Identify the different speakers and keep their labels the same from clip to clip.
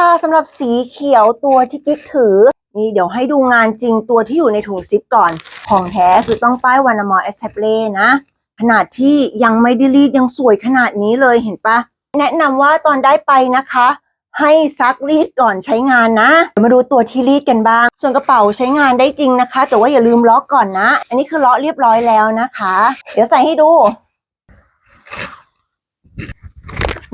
Speaker 1: ค่ะสำหรับสีเขียวตัวที่กิ๊กถือ นี่เดี๋ยวให้ดูงานจริงตัวที่อยู่ในถุงซิปก่อน ของแท้คือต้องป้ายวานามอเอสเทเล่นะ ขนาดที่ยังไม่ได้รีดยังสวยขนาดนี้เลยเห็นปะ แนะนำว่าตอนได้ไปนะคะ ให้ซักรีดก่อนใช้งานนะเดี๋ยวมาดูตัวที่รีดกันบ้าง ส่วนกระเป๋าใช้งานได้จริงนะคะ แต่ว่าอย่าลืมล็อกก่อนนะ อันนี้คือล็อกเรียบร้อยแล้วนะคะ เดี๋ยวใส่ให้ดู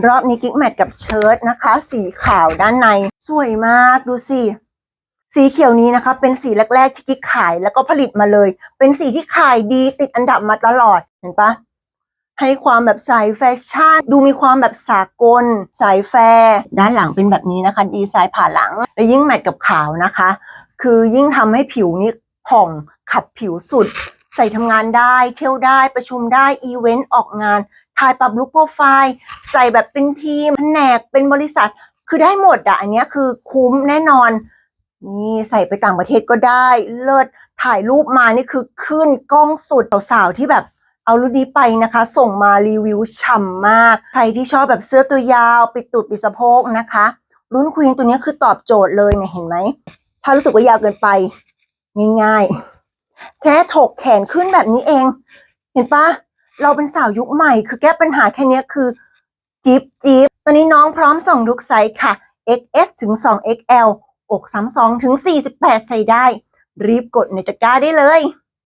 Speaker 1: รอบนี้กิ๊กแมทกับเชิ้ตนะคะ สีขาวด้านใน สวยมากดูสิ สีเขียวนี้นะคะ เป็นสีแรกๆที่กิ๊กขายแล้วก็ผลิตมาเลย เป็นสีที่ขายดีติดอันดับมาตลอดเห็นปะให้ความแบบสายแฟชั่น ดูมีความแบบสากล สายแฟร์ด้านหลังเป็นแบบนี้นะคะ ดีไซน์ผ่าหลัง แล้วยิ่งแมทกับขาวนะคะ คือยิ่งทำให้ผิวนี้ผ่องขับผิวสุด ใส่ทำงานได้ เที่ยวได้ประชุมได้ อีเวนต์ออกงาน ถ่ายปรับลุคโปรไฟล์ ใส่แบบเป็นทีมแผนกเป็นบริษัท คือได้หมดอะอันเนี้ยคือคุ้มแน่นอน นี่ใส่ไปต่างประเทศก็ได้ เลิศถ่ายรูปมานี่คือขึ้นกล้องสุดสาวๆที่แบบเอารุ่นนี้ไปนะคะ ส่งมารีวิวฉ่ำมาก ใครที่ชอบแบบเสื้อตัวยาว ปิดตูดปิดสะโพกนะคะ รุ่นควีนตัวเนี้ยคือตอบโจทย์เลยเนี่ยเห็นไหม ถ้ารู้สึกว่ายาวเกินไป ง่ายๆ แค่ถกแขนขึ้นแบบนี้เอง เห็นปะ เราเป็นสาวยุคใหม่ คือแก้ปัญหาแค่เนี้ยคือจิ๊บจิ๊บตอนนี้น้องพร้อมส่งทุกไซส์ค่ะ XS ถึง 2XL อก32ถึง 48 ใส่ได้ รีบกดในตะกร้าได้เลย